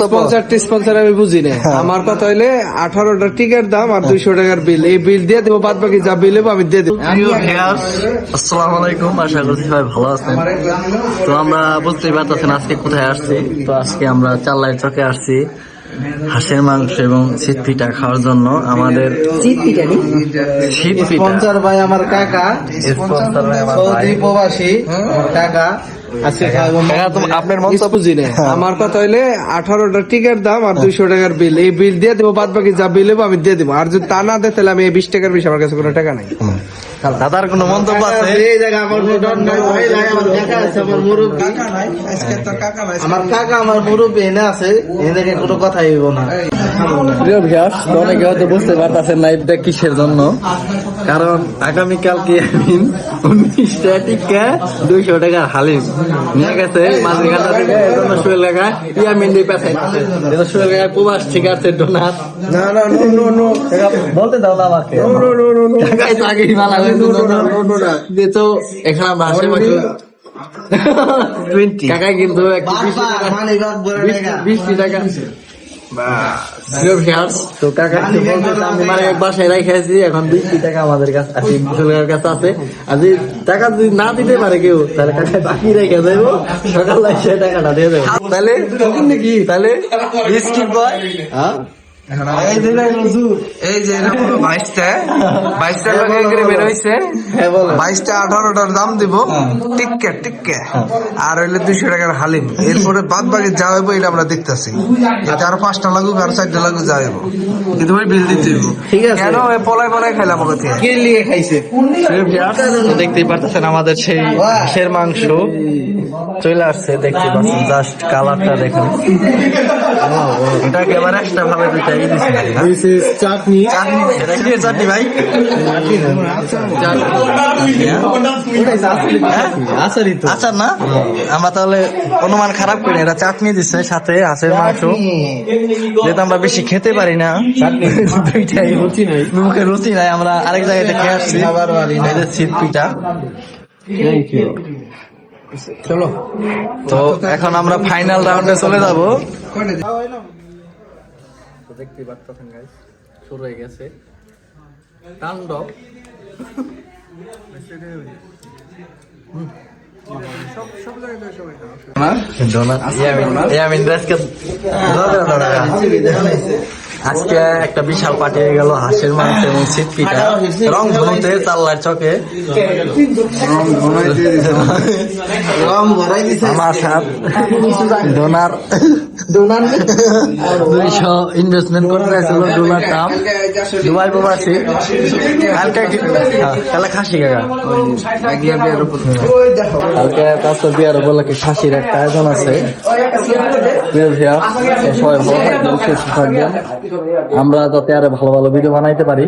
Sponsor sponsor আমি বুঝি না আমার কথা হইলে আঠারোটা টিকিট দাম আর দুইশো টাকার বিল এই বিল দিয়ে দেবো বাদ বাকি যা বিল আমি দিয়ে দেবো। আসসালামু আলাইকুম। আশা করছি সবাই ভালো আছেন। তো আমরা বুঝতেই পারতেছেন আজকে কোথায় আসছি। তো আজকে আমরা চাল্লাই চকে আসছি হাঁসের মাংস এবং শীত পিঠা খাওয়ার জন্য। আমাদের শীত পিঠা স্পন্সর ভাই আমার কাকা। স্পন্সর ভাই আমার ভাই। প্রবাসী। আমার কাকা। মন্তব্য- হ্যাঁ। বুঝি না আমার কথা হইলে আঠারোটা টিকিট দাম আর দুইশো টাকার বিল এই বিল দিয়ে দেবো বাদ বাকি যা বিল আমি দিয়ে দেবো। আর যদি তা না দেয় তাহলে আমি এই বিশ টাকার বেশি আমার কাছে কোনো টাকা নাই। দাদার কোনো মন্তব্য আছে? আমার কাকা আমার মুরব্বি। আমার কাকা আমার মুরব্বী এনে আছে এদেরকে কোনো কথাই হইব না। প্রিয় ভিউয়ার্স অনেকে হয়তো বুঝতে পারতেছেন না কিসের জন্য। কারণ আগামীকালকে আমি উনিশটা টিকা দুইশো টাকার হালিম। নিয়ে গেছে মাঝখানটা থেকে সোহেল কাকা ইয়া মিন্ডি পেছাই সোহেল কাকা প্রবাস ঠিক আছে ডোনার না না নো নো নো বলতে দাও না আমাকে নো নো নো নো কাকাই তো আগেই মালা দিয়ে তো এখানে আমরা আশেপাশে কাকা কিন্তু একটু বিশ টাকা বিশ টাকা তো কাকা আমি মানে এক বাসায় রেখেছি এখন বিশটি টাকা আমাদের কাছে আছে মুসলমানের কাছে আছে। আর যদি টাকা যদি না দিতে পারে কেউ তাহলে কাকা বাকি রেখে দেবো। সকাল সে টাকাটা দিয়ে দেবো। তাহলে নাকি তাহলে বিস্কিট বয় হ্যাঁ? এই যে বাইশটা। বাইশটা বের হয়েছে হ্যাঁ বাইশটা আঠারোটার দাম দিব। টিক্কে টিক্কে। আর হইলে দুইশো টাকার হালিম। এরপরে বাদ বাকি যা হইব এটা আমরা দেখতেছি। চার পাঁচটা লাগুক আর চারটা লাগুক যা হইব। কিন্তু ভাই বিল দিতে হইব। কেন এ পলাই পলাই খাইলাম ওকে কে লিয়ে খাইছে? দেখতেই পারতেছেন আমাদের সেই হাঁসের মাংস। চলে আসছে দেখতে পাচ্ছেন জাস্ট কালারটা দেখুন। এটা একেবারে ভাবে চাটনি চাটনি এটা কি চাটনি ভাই? তো। আচ্ছা না? আমরা তাহলে অনুমান খারাপ করি এটা চাটনি দিচ্ছে সাথে হাঁসের মাংস যেহেতু আমরা বেশি খেতে পারি না। দুইটাই রুচি নাই। মুখে রুচি নাই আমরা আরেক জায়গায় খেয়ে আসছি। শীত পিঠা চলো। তো এখন আমরা ফাইনাল রাউন্ডে চলে যাব। দেখতে পাচ্ছেন গাইস শুরু হয়ে গেছে। তাণ্ডব। ইয়ামিন আজকে আজকে একটা বিশাল পার্টি হয়ে গেল হাঁসের মাংস এবং পিঠা রং ধনুতে চাল্লার চকে। আমার সাথ ডোনার। ডোনার দুইশো ইনভেস্টমেন্ট করতে চাইছিল ডোনার দাম। দুবাই প্রবাসী। কালকে কি- হ্যাঁ, খাসি কাকা। কালকে তারপর বিয়ার উপলক্ষে খাসির একটা আয়োজন আছে। আমরা যাতে আরও ভালো ভালো ভিডিও বানাইতে পারি।